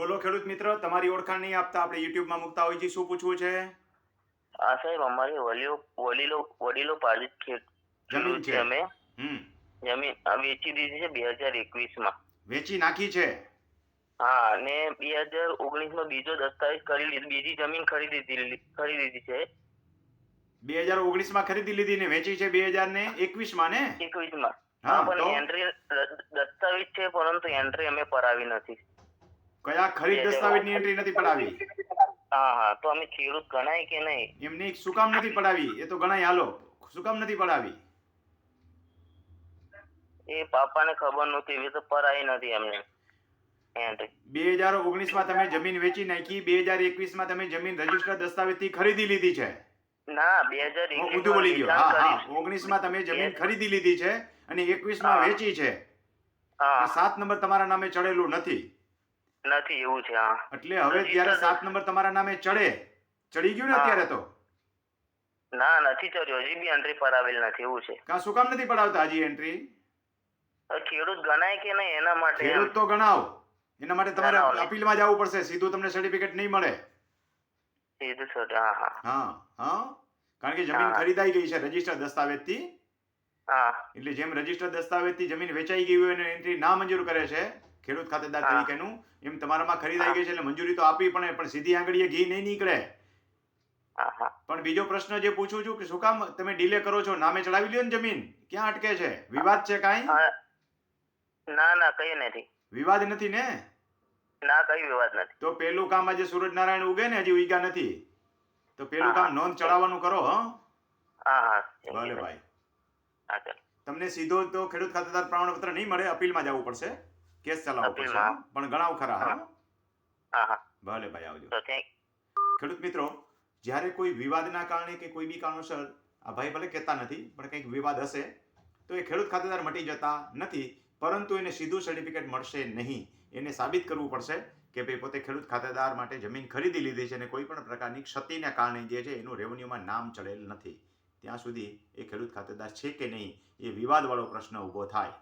બોલો ખેડૂત મિત્ર તમારી ઓળખાણ નહીં આપતા આપણે યુટ્યુબમાં મૂકતા હોય છે. શું પૂછવું છે? હા સાહેબ અમારે વડીલો વડીલો વડીલો પાલિત ખેત જમીન છે. અમે. જમીન વેચી દીધી છે બે હજાર એકવીસમાં વેચી નાખી છે? હા ને બે હજાર ઓગણીસમાં બીજો દસ્તાવેજ કરી લીધો બીજી જમીન ખરીદી દીધી ખરીદી દીધી છે. બે હજાર ઓગણીસમાં ખરીદી લીધી ને વેચી છે બે હજાર ને એકવીસમાં ને? એકવીસમાં હા પણ એન્ટ્રી દસ્તાવેજ છે પરંતુ એન્ટ્રી અમે પરાવી નથી. કયા ખરીદ દસ્તાવેજની એન્ટ્રી નથી પડાવી? હા હા તો અમે ખેડૂત ગણાય કે નહીં? એમને શું કામ નથી પડાવી? એ તો ગણાય હાલો. શું કામ નથી પડાવી? એ પાપાને ખબર નહોતી એવી તો પરાઈ નથી એમને બે હજાર ઓગણીસમાં તમે જમીન વેચી નાખી બે હજાર એકવીસમાં તમે જમીન રજિસ્ટર દસ્તાવેજથી ખરીદી લીધી છે? ના બે હજાર ઊંધું બોલી ગયો. હા હા. ઓગણીસમાં તમે જમીન ખરીદી લીધી છે અને એકવીસમાં વેચી છે. સાત નંબર તમારા નામે ચડેલું નથી. નથી એવું છે હા. એટલે હવે જ્યારે સાત નંબર તમારા નામે ચડે ચડી ગયું ને અત્યારે તો? ના નથી ચડ્યો હજી બી એન્ટ્રી પડાવેલ નથી એવું છે. કા શું કામ નથી પડાવતા હજી એન્ટ્રી ખેડૂત ગણાય કે નહીં એના માટે ખેડૂત તો ગણાવ. એના માટે તમારે અપીલ. અપીલમાં જવું પડશે. સીધું તમને સર્ટિફિકેટ નહીં મળે. સીધું સર હા હા. હા હા. કારણ કે જમીન. ખરીદાઈ ગઈ છે રજિસ્ટર દસ્તાવેજથી. હા. એટલે જેમ રજિસ્ટર દસ્તાવેજથી જમીન વેચાઈ ગઈ હોય એન્ટ્રી ના મંજૂર કરે છે ખેડૂત ખાતેદાર. તરીકેનું એમ તમારામાં ખરીદાઈ ગઈ છે એટલે મંજૂરી તો આપી પણ પણ સીધી આંગળીએ ઘી નહીં નીકળે. પણ બીજો પ્રશ્ન જે પૂછું છું કે શું કામ તમે ડીલે કરો છો? નામે ચડાવી લ્યો ને જમીન. ક્યાં અટકે છે? વિવાદ છે કાંઈ? ના ના કઈ નથી. વિવાદ નથી ને? ના કઈ વિવાદ નથી. તો પેલું કામ આજે સૂરજનારાયણ ઉગે ને હજી ઉગ્યા નથી. તો પેલું કામ નોંધ ચડાવવાનું કરો હા? હા ભલે ભાઈ. તમને સીધો તો ખેડૂત ખાતેદાર પ્રમાણપત્ર નહીં મળે અપીલમાં જવું પડશે. કેસ ચલાવવો પડશે પણ ઘણા ખરા ભલે ભાઈ આવજો. ખેડૂત મિત્રો જ્યારે કોઈ વિવાદના કારણે કે કોઈ બી કારણોસર આ ભાઈ ભલે કહેતા નથી પણ કંઈક વિવાદ હશે તો એ ખેડૂત ખાતેદાર મટી જતા નથી પરંતુ એને સીધું સર્ટિફિકેટ મળશે નહીં. એને સાબિત કરવું પડશે કે ભાઈ પોતે ખેડૂત ખાતેદાર માટે જમીન ખરીદી લીધી છે અને કોઈ પણ પ્રકારની ક્ષતિના કારણે જે છે એનું રેવન્યુમાં નામ ચડેલ નથી. ત્યાં સુધી એ ખેડૂત ખાતેદાર છે કે નહીં એ વિવાદવાળો પ્રશ્ન ઊભો થાય.